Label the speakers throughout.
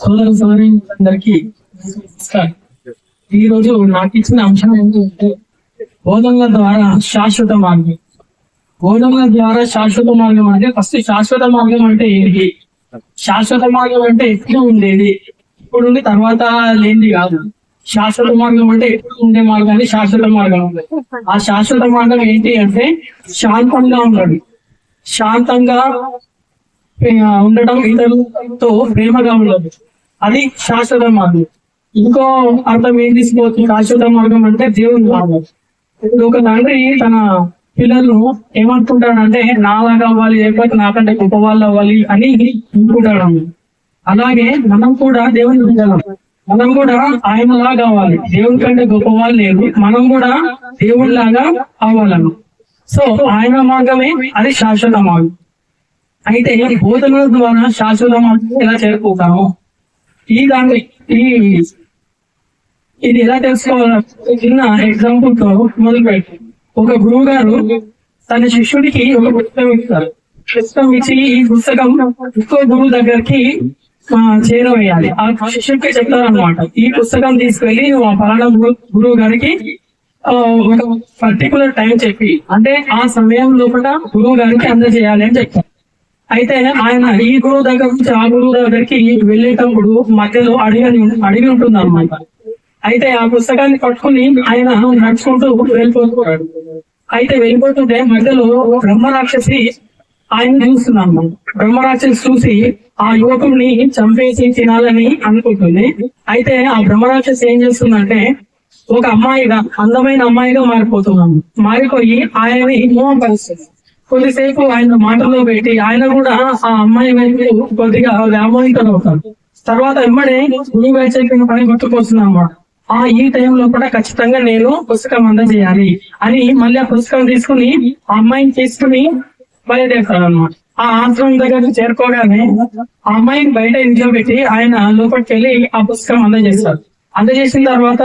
Speaker 1: సోదర సోదరి అందరికి ఈ రోజు నాకు ఇచ్చిన అంశం ఏంటంటే బోధనల ద్వారా శాశ్వత మార్గం. బోధనల ద్వారా శాశ్వత మార్గం అంటే ఫస్ట్ శాశ్వత మార్గం అంటే ఏంటి శాశ్వత మార్గం అంటే ఎప్పుడు ఉండేది? ఇప్పుడు ఉండి తర్వాత లేనిది కాదు. శాశ్వత మార్గం అంటే ఎప్పుడు ఉండే మార్గాన్ని శాశ్వత మార్గం ఉంది. ఆ శాశ్వత మార్గం ఏంటి అంటే శాంతంగా ఉండడం. శాంతంగా ఉండడం ఇతరులతో ప్రేమగా ఉండదు. అది శాశ్వత మార్గం. ఇంకో అర్థం ఏం తీసుకోవచ్చు? శాశ్వత మార్గం అంటే దేవుని మార్గం ఒక తండ్రి తన పిల్లలను ఏమనుకుంటాడంటే నాలాగా అవ్వాలి లేకపోతే నాకంటే గొప్ప వాళ్ళు అవ్వాలి అని అనుకుంటాడు. అలాగే మనం కూడా దేవుని పిల్లలం. మనం కూడా ఆయనలాగా అవ్వాలి. దేవుని కంటే గొప్ప వాళ్ళు లేరు. మనం కూడా దేవుడిలాగా అవ్వాలను. సో ఆయన మార్గమే అది శాశ్వత మార్గం. అయితే బోధనల ద్వారా శాశ్వత మార్గం ఎలా చేరుకుంటాము ఈ దాని ఈ ఇది ఎలా తెలుసుకోవాలో చిన్న ఎగ్జాంపుల్తో మొదలు పెట్టి ఒక గురువు గారు తన శిష్యుడికి ఒక పుస్తకం ఇస్తారు. పుస్తకం ఇచ్చి ఈ పుస్తకం ఇంకో గురువు దగ్గరికి చేరవేయాలి. ఆ శిష్యుడికి చెప్తారనమాట ఈ పుస్తకం తీసుకెళ్ళి ఆ పలానా గురు- గురువు గారికి ఒక పర్టికులర్ టైం చెప్పి అంటే ఆ సమయం లోపల గురువు గారికి అందజేయాలి అని చెప్తారు. అయితే ఆయన ఈ గురువు దగ్గర నుంచి ఆ గురువు దగ్గరికి వెళ్ళేటప్పుడు మధ్యలో అడిగి అడిగి ఉంటుంది అనమాట అయితే ఆ పుస్తకాన్ని పట్టుకుని ఆయన నడుచుకుంటూ వెళ్ళిపోతున్నాడు. అయితే వెళ్ళిపోతుంటే మధ్యలో బ్రహ్మ రాక్షసి ఆయన చూస్తుంది అన్నమాట. బ్రహ్మ రాక్షసి చూసి ఆ యువకుడిని చంపేసి తినాలని అనుకుంటుంది. అయితే ఆ బ్రహ్మ రాక్షసి ఏం చేస్తుందంటే ఒక అమ్మాయిగా అందమైన అమ్మాయిగా మారిపోతున్నాము మారిపోయి ఆయనని మోహపరుస్తుంది కొద్దిసేపు ఆయన మాటల్లో పెట్టి ఆయన కూడా ఆ అమ్మాయి వైపు కొద్దిగా వ్యామోహితం అవుతాడు తర్వాత ఇమ్మడే గురువు గారి చెప్పిన పని గుర్తుకొస్తుంది ఆ ఈ టైంలో కూడా ఖచ్చితంగా నేను పుస్తకం అందజేయాలి అని మళ్ళీ ఆ పుస్తకం తీసుకుని ఆ అమ్మాయిని తీసుకుని బయలుదేరుతాడు అనమాట ఆ ఆశ్రమం దగ్గరకు చేరుకోగానే ఆ అమ్మాయిని బయట ఇంట్లో పెట్టి ఆయన లోపలికి వెళ్ళి ఆ పుస్తకం అందజేస్తాడు అందజేసిన తర్వాత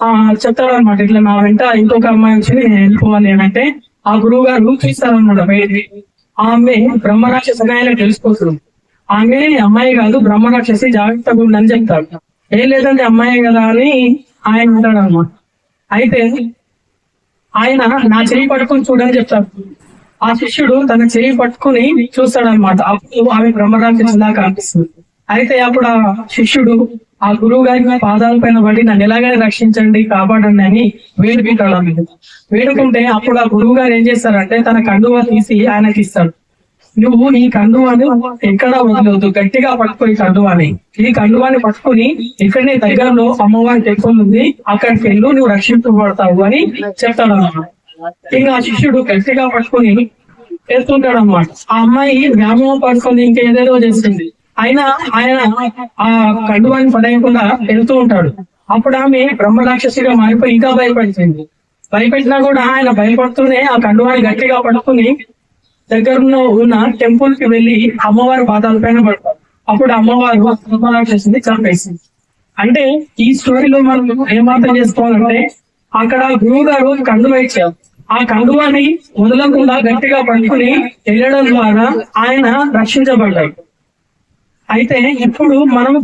Speaker 1: ఆ చెప్తాడు అనమాట ఇట్లా నా వెంట ఇంకొక అమ్మాయి వచ్చి నేను వెళ్ళిపోవాలి అంటే ఆ గురువు గారు చూస్తారనమాట బయటికి ఆమె బ్రహ్మరాక్షసి ఆయన తెలిసిపోతుంది. ఆమె అమ్మాయి కాదు బ్రహ్మరాక్షసి జాగ్రత్తగా ఉండని చెప్తాడు ఏం లేదంటే అమ్మాయి కదా అని ఆయన అంటాడు అనమాట అయితే ఆయన నా చెయ్యి పట్టుకుని చూడని చెప్తాడు. ఆ శిష్యుడు తన చెయ్యి పట్టుకుని చూస్తాడు అనమాట అప్పుడు ఆమె బ్రహ్మరాక్షసిలా అనిపిస్తుంది అయితే అప్పుడు ఆ శిష్యుడు ఆ గురువు గారి పాదాల పైన పడి నన్ను ఎలాగైనా రక్షించండి కాపాడండి అని వేడుకుంటాడు ఆమె వేడుకుంటే అప్పుడు ఆ గురువు గారు ఏం చేస్తారంటే తన కండువా తీసి ఆయనకి ఇస్తాడు. నువ్వు ఈ కండువాను ఎక్కడా వదలవద్దు గట్టిగా పట్టుకో ఈ కండువాని. ఈ కండువాని పట్టుకుని ఇక్కడనే దగ్గరలో అమ్మవారి టెంపుల్ ఉంది అక్కడికి వెళ్ళు నువ్వు రక్షించబడతావు అని చెప్తాడు అన్నమాట ఇంకా ఆ శిష్యుడు గట్టిగా పట్టుకుని వెళ్తుంటాడు అనమాట ఆ అమ్మాయి వ్యామోహం పట్టుకొని ఇంకేదేదో చేస్తుంది. ఆయన ఆయన ఆ కండువాని పడేయకుండా వెళ్తూ ఉంటాడు. అప్పుడు ఆమె బ్రహ్మరాక్షసిగా మారిపోయి ఇంకా భయపడుతుంది. భయపెట్టినా కూడా ఆయన భయపడుతూనే ఆ కండువాని గట్టిగా పడుకుని దగ్గరలో ఉన్న టెంపుల్కి వెళ్ళి అమ్మవారి పాదాల పైన పడతారు అప్పుడు అమ్మవారు బ్రహ్మరాక్షసిని చంపేసింది. అంటే ఈ స్టోరీలో మనం ఏమాత్రం చేసుకోవాలంటే అక్కడ గురువు గారు కండువ ఇచ్చారు. ఆ కండువాని వదలకుండా గట్టిగా పట్టుకుని వెళ్ళడం ద్వారా ఆయన రక్షించబడ్డాడు. అయితే ఇప్పుడు మనం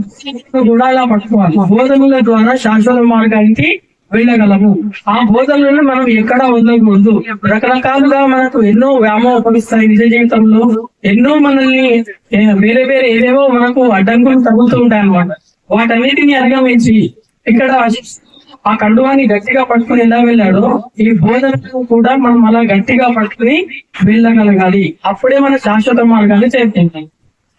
Speaker 1: కూడా అలా పట్టుకోవాలి బోధనల ద్వారా శాశ్వత మార్గానికి వెళ్ళగలము. ఆ బోధనలను మనం ఎక్కడా వదలకూడదు. రకరకాలుగా మనకు ఎన్నో వ్యామోపరిస్తాయి నిజ జీవితంలో. ఎన్నో మనల్ని వేరే వేరే ఏవేవో మనకు అడ్డంకులు తగులుతూ ఉంటాయి అన్నమాట. వాటన్నిటిని అధిగమించి ఇక్కడ ఆ కండువాన్ని గట్టిగా పట్టుకుని ఎలా వెళ్ళాడో ఈ బోధనను కూడా మనం అలా గట్టిగా పట్టుకుని వెళ్ళగలగాలి. అప్పుడే మన శాశ్వత మార్గాన్ని చేరుకుంటాం.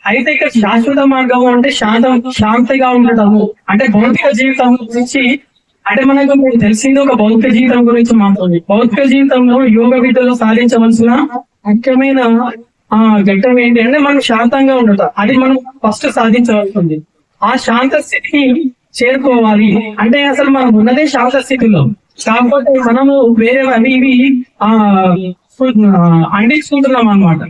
Speaker 1: అయితే ఇక్కడ శాశ్వత మార్గం అంటే శాంతం శాంతిగా ఉండటము అంటే భౌతిక జీవితం గురించి అంటే మనకు మీకు తెలిసింది ఒక భౌతిక జీవితం గురించి మాత్రమే. భౌతిక జీవితంలో యోగ విద్యలో సాధించవలసిన ముఖ్యమైన ఆ ఘట్టం ఏంటి అంటే మనం శాంతంగా ఉండటం. అది మనం ఫస్ట్ సాధించవలసింది. ఆ శాంత స్థితికి చేరుకోవాలి. అంటే అసలు మనం ఉన్నదే శాంత స్థితిలో. కాకపోతే మనము వేరే అవి ఇవి ఆ అందించుకుంటున్నాం అనమాట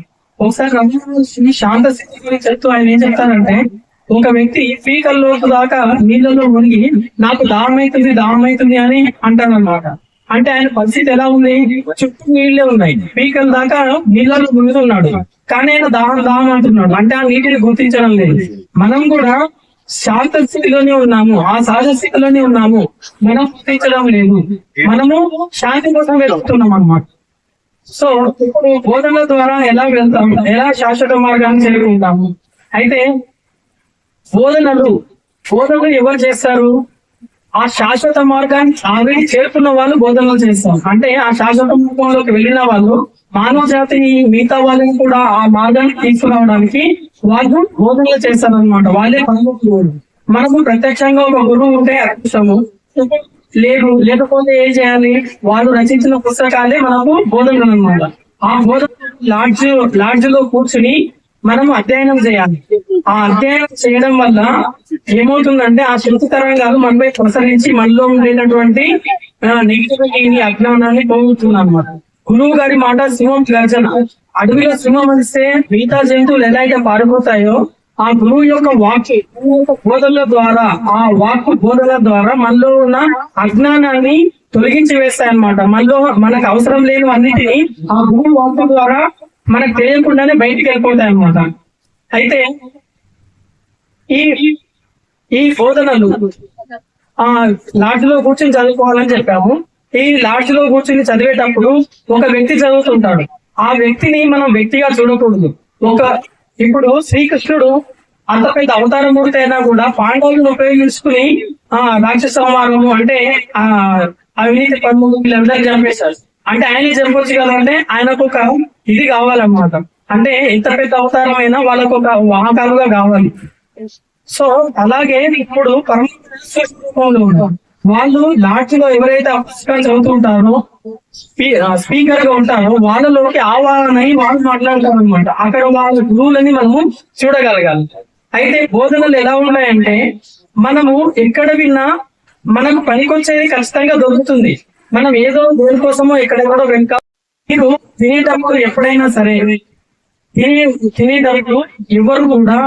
Speaker 1: ఒకసారి రమణ శాంత స్థితి గురించి చెప్తూ ఆయన ఏం చెప్తారంటే ఒక వ్యక్తి పీకల్లో దాకా నీళ్ళలో మునిగి నాకు దాహమైతుంది అవుతుంది అవుతుంది అని అంటాడు అంటే ఆయన పరిస్థితి ఎలా ఉంది? చుట్టూ నీళ్ళే ఉన్నాయి. పీకల దాకా నీళ్ళలో మునుగుతున్నాడు. కానీ ఆయన దాహం దాహం అంటున్నాడు. అంటే ఆ నీటిని గుర్తించడం లేదు. మనం కూడా శాంత స్థితిలోనే ఉన్నాము. ఆ సహజ స్థితిలోనే ఉన్నాము. మనం గుర్తించడం లేదు. మనము శాంతి కోసం వెతుకుతున్నాం అన్నమాట సో బోధన బోధనల ద్వారా ఎలా వెళ్తాం? ఎలా శాశ్వత మార్గాన్ని చేరుకుంటాము? అయితే బోధనలు బోధనలు ఎవరు చేస్తారు? ఆ శాశ్వత మార్గాన్ని ఆల్రెడీ చేరుకున్న వాళ్ళు బోధనలు చేస్తారు. అంటే ఆ శాశ్వత మార్గంలోకి వెళ్ళిన వాళ్ళు మానవ జాతిని మిగతా వాళ్ళని కూడా ఆ మార్గాన్ని తీసుకురావడానికి వాళ్ళు బోధనలు చేస్తారు అనమాట వాళ్ళే మనకు ప్రత్యక్షంగా ఒక గురువు ఉంటే అదృష్టము. లేదు లేకపోతే ఏం చేయాలి? వాళ్ళు రచించిన పుస్తకాలే మనకు బోధనలు అనమాట ఆ బోధన లాడ్జ్ లాడ్జ్లో కూర్చుని మనం అధ్యయనం చేయాలి. ఆ అధ్యయనం చేయడం వల్ల ఏమవుతుందంటే ఆ శృతి తరంగాలు మనపై ప్రసరించి మనలో ఉండేటటువంటి నెగిటివిటీని అజ్ఞానాన్ని పోగొడుతుంది అనమాట గురువు గారి మాట సింహం గర్జన. అడవిలో సింహం వస్తే మిగతా జంతువులు ఎలా అయితే పారిపోతాయో ఆ గురువు యొక్క వాక్ బోధనల ద్వారా ఆ వాక్ బోధనల ద్వారా మనలో ఉన్న అజ్ఞానాన్ని తొలగించి వేస్తాయి అనమాట మనలో మనకు అవసరం లేని అన్నిటిని ఆ గురువు వాక్ ద్వారా మనకు తెలియకుండానే బయటికి వెళ్ళిపోతాయి అనమాట అయితే ఈ ఈ బోధనలు ఆ లాడ్జ్లో కూర్చొని చదువుకోవాలని చెప్పాము. ఈ లాడ్జ్లో కూర్చొని చదివేటప్పుడు ఒక వ్యక్తి చదువుతుంటాడు. ఆ వ్యక్తిని మనం వ్యక్తిగా చూడకూడదు. ఒక ఇప్పుడు శ్రీకృష్ణుడు అంత పెద్ద అవతార మూర్తి అయినా కూడా పాండవులను ఉపయోగించుకుని ఆ రాక్షస సంహారము అంటే ఆ అవినీతి పన్ను వీళ్ళందరినీ చంపేశారు అంటే ఆయన చంపొచ్చు కదా అంటే ఆయనకు ఒక ఇది కావాలన్నమాట. అంటే ఎంత పెద్ద అవతారం అయినా వాళ్ళకు ఒక వాహకాలుగా కావాలి. సో అలాగే ఇప్పుడు పరమ వాళ్ళు లాడ్జ్లో ఎవరైతే ఆ పుస్తకాలు చదువుతుంటారో స్పీకర్గా ఉంటారో వాళ్ళలోకి ఆవాహనై వాళ్ళు మాట్లాడతారు అనమాట అక్కడ వాళ్ళ గురువులని మనము చూడగలగాలి. అయితే బోధనలు ఎలా ఉన్నాయంటే మనము ఎక్కడ విన్నా మనకు పనికొచ్చేది ఖచ్చితంగా దొరుకుతుంది. మనం ఏదో దేనికోసమో ఎక్కడెక్కడో వెనక మీరు తినేటప్పుడు ఎప్పుడైనా సరే తినే తినేటప్పుడు ఎవరు కూడా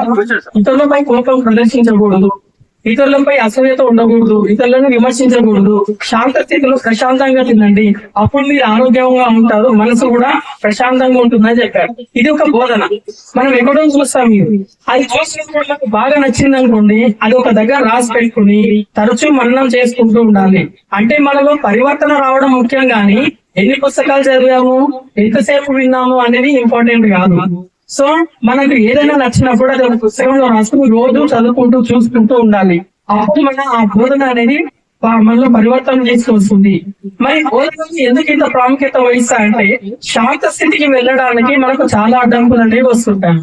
Speaker 1: ఇతరులపై కోపం ప్రదర్శించకూడదు. ఇతరులపై అసహ్యత ఉండకూడదు ఇతరులను విమర్శించకూడదు. శాంత స్థితిలో ప్రశాంతంగా తినండి. అప్పుడు మీరు ఆరోగ్యంగా ఉంటారు మనసు కూడా ప్రశాంతంగా ఉంటుందని చెప్పారు. ఇది ఒక బోధన. మనం ఎక్కడో చూస్తాం ఇది అది చూసినప్పుడు నాకు బాగా నచ్చింది అనుకోండి అది ఒక దగ్గర రాసి పెట్టుకుని తరచూ మననం చేసుకుంటూ ఉండాలి. అంటే మనలో పరివర్తన రావడం ముఖ్యం కానీ ఎన్ని పుస్తకాలు చదివాము ఎంతసేపు విన్నాము అనేది ఇంపార్టెంట్ కాదు. సో మనకు ఏదైనా నచ్చినప్పుడు అది ఒక పుస్తకంలో రాసుకుని రోజు చదువుకుంటూ చూసుకుంటూ ఉండాలి. అప్పుడు మన ఆ బోధన అనేది మనలో పరివర్తన తీసుకొస్తుంది. మరి బోధనకి ఎందుకు ఇంత ప్రాముఖ్యత వహిస్తా అంటే శాంత స్థితికి వెళ్ళడానికి మనకు చాలా అడ్డంకులు అనేవి వస్తుంటాయి.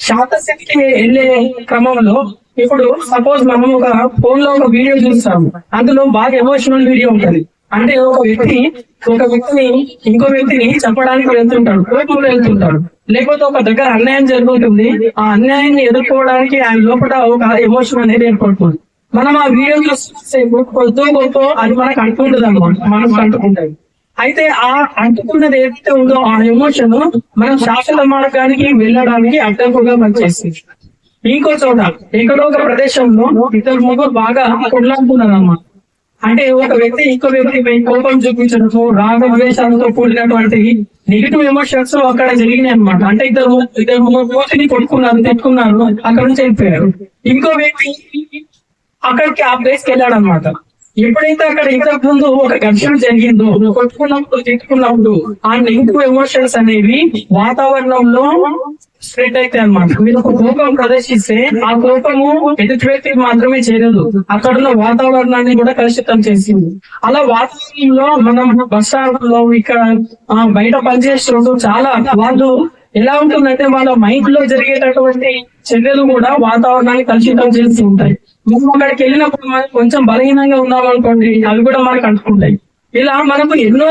Speaker 1: శాంత స్థితికి వెళ్ళే క్రమంలో ఇప్పుడు సపోజ్ మనం ఒక ఫోన్లో ఒక వీడియో చూస్తాము. అందులో బాగా ఎమోషనల్ వీడియో ఉంటది. అంటే ఒక వ్యక్తి ఒక వ్యక్తిని ఇంకో వ్యక్తిని చెప్పడానికి వెళ్తుంటాడు. కోపంలో వెళ్తుంటాడు. లేకపోతే ఒక దగ్గర అన్యాయం జరుగుతుంది. ఆ అన్యాయాన్ని ఎదుర్కోవడానికి ఆయన లోపల ఒక ఎమోషన్ అనేది ఏర్పడుతుంది. మనం ఆ వీడియో చూస్తే కొద్దో గొప్ప అది మనకు అంటుకుంటుంది అనమాట మనకు అంటుకుంటుంది అయితే ఆ అంటుకున్నది ఏదైతే ఉందో ఆ ఎమోషన్ మనం శాశ్వత మార్గానికి వెళ్ళడానికి అడ్డంకుగా పనిచేస్తుంది ఇంకో చోట ఎక్కడో ఒక ప్రదేశంలో ఇద్దరు ముగ్గురు బాగా కొట్లాడుతున్నారు అనమాట అంటే ఒక వ్యక్తి ఇంకో వ్యక్తిపై కోపం చూపించడంతో రాగ ద్వేషాలతో కూడినటువంటి నెగిటివ్ ఎమోషన్స్ అక్కడ జరిగినాయి అనమాట అంటే ఇద్దరు ఇద్దరు మూతిని కొట్టుకున్నారు తిట్టుకున్నారు అక్కడ నుంచి వెళ్ళిపోయారు. ఇంకో వ్యక్తి అక్కడికి ఆ ప్లేస్కి వెళ్ళాడు అనమాట ఎప్పుడైతే అక్కడ ఇంతకు ముందు ఒక ఘర్షణ జరిగిందో కొట్టుకున్నప్పుడు తిట్టుకున్నప్పుడు ఆ నెగిటివ్ ఎమోషన్స్ అనేవి వాతావరణంలో స్ప్రెడ్ అయితే అనమాట మీరు ఒక కోపం ప్రదర్శిస్తే ఆ కోపము ఎదుటి వ్యక్తికి మాత్రమే చేరదు. అక్కడ ఉన్న వాతావరణాన్ని కూడా కలుషితం చేసింది. అలా వాతావరణంలో మనం బస్ స్టాండ్లో ఇక్కడ బయట పనిచేస్తున్నప్పుడు చాలా వాళ్ళు ఎలా ఉంటుందంటే వాళ్ళ మైండ్లో జరిగేటటువంటి చర్యలు కూడా వాతావరణాన్ని కలుషితం చేస్తూ ఉంటాయి. మనం అక్కడికి వెళ్ళినప్పుడు మనం కొంచెం బలహీనంగా ఉన్నామనుకోండి అవి కూడా మనకు అంటుకుంటాయి. ఇలా మనకు ఎన్నో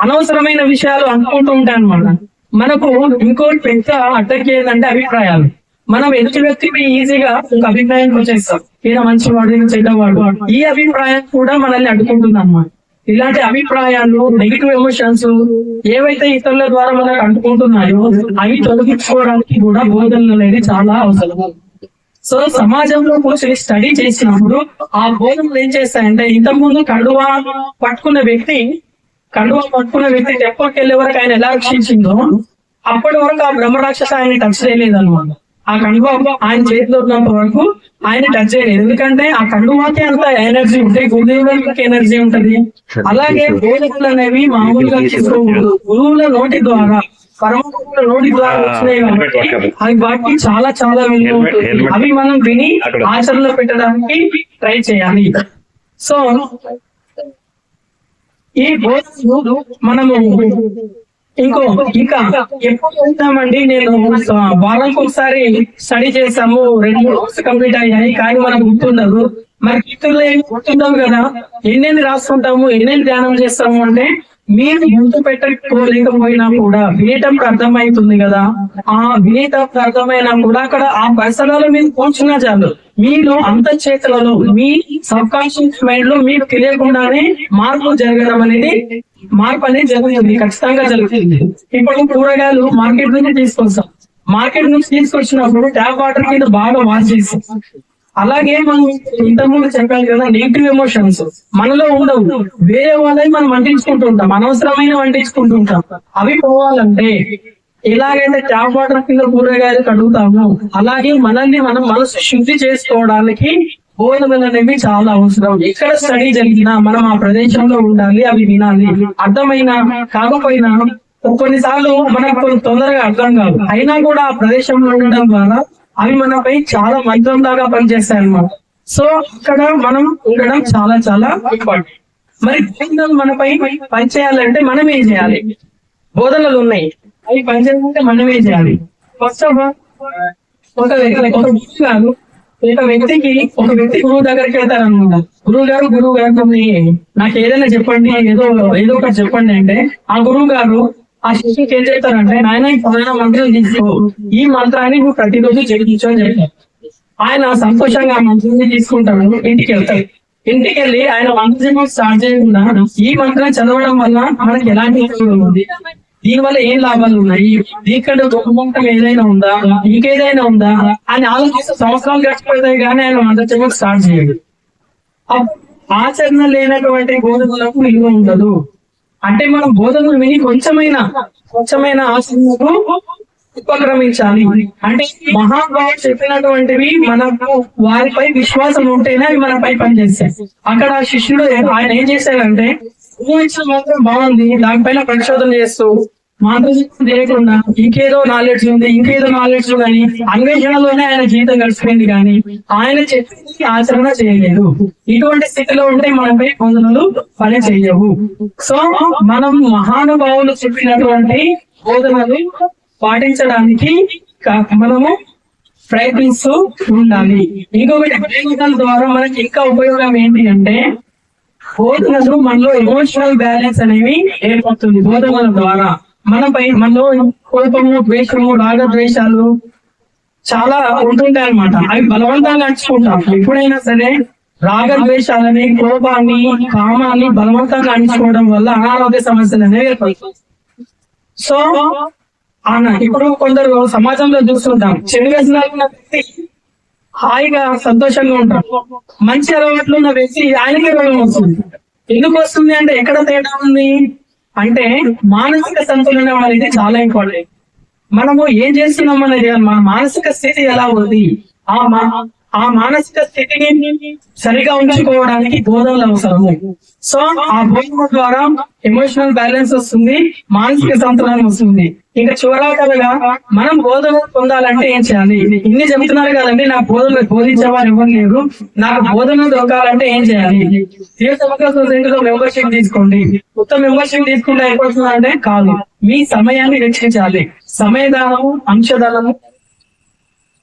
Speaker 1: అనవసరమైన విషయాలు అనుకుంటూ ఉంటాయి అన్నమాట. మనకు ఇంకోటి పెద్ద అడ్డకి ఏంటంటే అభిప్రాయాలు. మనం ఎదుటి వ్యక్తిపై ఈజీగా ఒక అభిప్రాయానికి వచ్చేస్తాం. ఈయన మంచివాడు ఈయన చెడ్డవాడు. ఈ అభిప్రాయం కూడా మనల్ని అడ్డుకుంటుంది అన్నమాట. ఇలాంటి అభిప్రాయాలు నెగిటివ్ ఎమోషన్స్ ఏవైతే ఇతరుల ద్వారా మనకు అంటుకుంటున్నాయో అవి తొలగించుకోవడానికి కూడా బోధనలు అనేది చాలా అవసరం. సో సమాజంలో కూర్చొని స్టడీ చేసినప్పుడు ఆ బోధనలు ఏం చేస్తాయంటే ఇంతకు ముందు కండువ పట్టుకున్న వ్యక్తి కండువ పట్టుకున్న వ్యక్తి టెంపుల్కి వెళ్ళే వరకు ఆయన ఎలా రక్షించిందో అప్పటి వరకు ఆ బ్రహ్మ రాక్షస ఆయన టచ్ చేయలేదు అనమాట ఆ కండువా ఆయన చేతిలో ఉన్నంత వరకు ఆయన టచ్ చేయలేదు. ఎందుకంటే ఆ కండువాకి అంత ఎనర్జీ ఉంటే గురువులకి ఎనర్జీ ఉంటది. అలాగే బోధకులు అనేవి మామూలుగా తీసుకోకూడదు. గురువుల నోటి ద్వారా అవి వాటికి చాలా చాలా విలువ ఉంటుంది. అవి మనం విని ఆచరణలో పెట్టడానికి ట్రై చేయాలి. సో ఈ బోధనలు మనము ఇంకో ఇంకా ఎప్పుడు వెళ్తామండి నేను వారానికి ఒకసారి స్టడీ చేసాము రెండు మూడు కోర్సు కంప్లీట్ అయ్యాయి కానీ మనకు గుర్తుండదు. మరి గుర్తుందో గుర్తుండవు కదా? ఎన్నెన్ని రాసుకుంటాము? ఎన్నెన్ని ధ్యానం చేస్తాము అంటే మీరు గుర్తు పెట్టలేకపోయినా కూడా వినేటప్పుడు అర్థమవుతుంది కదా. ఆ వినేటప్పుడు అర్థమైనా కూడా అక్కడ ఆ పరిసరాల మీద కూర్చున్నా చాలు మీలో అంత చేతులలో మీ సబ్ కాన్షియస్ మైండ్లో మీకు తెలియకుండానే మార్పు జరగడం అనేది మార్పు అనేది జరుగుతుంది ఖచ్చితంగా జరుగుతుంది. ఇప్పుడు కూరగాయలు మార్కెట్ నుంచి తీసుకొస్తాం. మార్కెట్ నుంచి తీసుకొచ్చినప్పుడు ట్యాప్ వాటర్ మీద బాగా వాష్ చేస్తాం. అలాగే మనం ఇంతకుముందు చెప్పాలి కదా నెగిటివ్ ఎమోషన్స్ మనలో ఉండవు. వేరే వాళ్ళని మనం వంటించుకుంటూ ఉంటాం. అనవసరమైన వంటించుకుంటూ ఉంటాం. అవి పోవాలంటే ఎలాగైతే ట్యాప్ వాటర్ కింద కూరగాయలు కడుగుతామో అలాగే మనల్ని మనం మనసు శుద్ధి చేసుకోవడానికి బోధనలు అనేవి చాలా అవసరం. ఎక్కడ స్టడీ జరిగినా మనం ఆ ప్రదేశంలో ఉండాలి అవి వినాలి. అర్థమైనా కాకపోయినా కొన్నిసార్లు మనకు కొన్ని తొందరగా అర్థం కాదు. అయినా కూడా ఆ ప్రదేశంలో ఉండడం ద్వారా అవి మనపై చాలా మంత్రం లాగా పనిచేస్తాయి అన్నమాట సో అక్కడ మనం ఉండడం చాలా చాలా ఇంపార్టెంట్. మరి బోధనలు మనపై పనిచేయాలంటే మనం ఏం చేయాలి? బోధనలు ఉన్నాయి. అవి పనిచేయాలంటే మనం ఏం చేయాలి? ఫస్ట్ ఆఫ్ ఆల్ ఒక వ్యక్తి ఒక గారు ఒక వ్యక్తికి ఒక వ్యక్తి గురువు దగ్గరికి వెళ్తారనమాట గురువు గారు గురువు గారు నాకు ఏదైనా చెప్పండి ఏదో ఏదో ఒకటి చెప్పండి అంటే ఆ గురువు గారు ఆ శిష్యుకి ఏం చెప్తారంటే నాయన ఈ పలానా మంత్రం తీసుకో ఈ మంత్రాన్ని నువ్వు ప్రతిరోజు జపించు అని ఆయన సంతోషంగా ఆ మంత్రాన్ని తీసుకుంటాడు ఇంటికి వెళ్తాడు. ఇంటికి వెళ్ళి ఆయన మంత్రం స్టార్ట్ చేయకుండా ఈ మంత్రం చదవడం వల్ల మనకి ఎలాంటి ఉపయోగం ఉంది? దీని వల్ల ఏం లాభాలు ఉన్నాయి? దీనికంటే దుఃఖముఖం ఏదైనా ఉందా? ఇంకేదైనా ఉందా? అని ఆలోచిస్తే సంవత్సరాలు గడిచిపోతాయి కానీ ఆయన మంత్రం స్టార్ట్ చేయడు. ఆచరణ లేనటువంటి బోధనలకు విలువ ఉండదు. అంటే మనం బోధనలు విని కొంచెమైనా కొంచెమైనా ఆచరణకు ఉపక్రమించాలి. అంటే మహాభావులు చెప్పినటువంటివి మనకు వారిపై విశ్వాసం ఉంటేనే అవి మనపై పనిచేస్తాయి. అక్కడ ఆ శిష్యుడు ఆయన ఏం చేశాడంటే ఊహించిన మాత్రం బాగుంది దానిపైన పరిశోధన చేస్తూ మాంత్రికం లేకుండా ఇంకేదో నాలెడ్జ్ ఉంది ఇంకేదో నాలెడ్జ్ ఉందని అన్వేషణలోనే ఆయన జీవితం గడిచిపోయింది కానీ ఆయన చెప్పింది ఆచరణ చేయలేదు. ఇటువంటి స్థితిలో ఉంటే మనపై బోధనలు పని చేయవు. సో మనం మహానుభావులు చెప్పినటువంటి బోధనలు పాటించడానికి మనము ప్రయత్నిస్తూ ఉండాలి. ఇంకొకటి బోధనల ద్వారా మనకి ఇంకా ఉపయోగం ఏంటి అంటే బోధనలు మనలో ఎమోషనల్ బ్యాలెన్స్ అనేవి ఏర్పడుతుంది బోధనల ద్వారా. మనపై మనలో కోపము ద్వేషము రాగద్వేషాలు చాలా ఉంటుంటాయి అనమాట అవి బలవంతంగా అణుచుకుంటాం ఎప్పుడైనా సరే రాగద్వేషాలని కోపాన్ని కామాన్ని బలవంతంగా అణుచుకోవడం వల్ల అనారోగ్య సమస్యలు అనేవి సో అన్న ఇప్పుడు కొందరు సమాజంలో చూస్తుంటాం. చెడు వ్యసనాలు ఉన్న వ్యక్తి హాయిగా సంతోషంగా ఉంటారు మంచి అలవాట్లు ఉన్న వ్యక్తి ఆయనకే రోగం వస్తుంది. ఎందుకు వస్తుంది అంటే ఎక్కడ తేడా ఉంది? అంటే మానసిక సంతులనం అనేది చాలా ఇంపార్టెంట్. మనము ఏం చేస్తున్నాం అనేది మన మానసిక స్థితి ఎలా ఉంది? ఆ మా- ఆ మానసిక స్థితిని సరిగా ఉంచుకోవడానికి బోధనలు అవసరము. సో ఆ బోధన ద్వారా ఎమోషనల్ బ్యాలెన్స్ వస్తుంది మానసిక సంతులనం వస్తుంది. ఇంకా చివరాకలుగా మనం బోధన పొందాలంటే ఏం చేయాలి? ఇన్ని చెబుతున్నారు కదండి నాకు బోధన బోధించేవారు ఎవరు లేరు. నాకు బోధన దొరకాలంటే ఏం చేయాలి? సమగ్ర సొసైటీలో మెంబర్షిప్ తీసుకోండి. ఉత్తమ మెంబర్షిప్ తీసుకుంటే అయిపోతుందంటే కాదు. మీ సమయాన్ని రక్షించాలి సమయదానము అంశదానము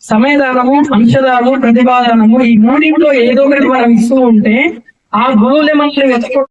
Speaker 1: సమయదానము అంశదానము ప్రతిపాదనము ఈ మూడింట్లో ఏదో ఒకటి మనం ఇస్తూ ఉంటే ఆ గురువులే మనల్ని వెతుకు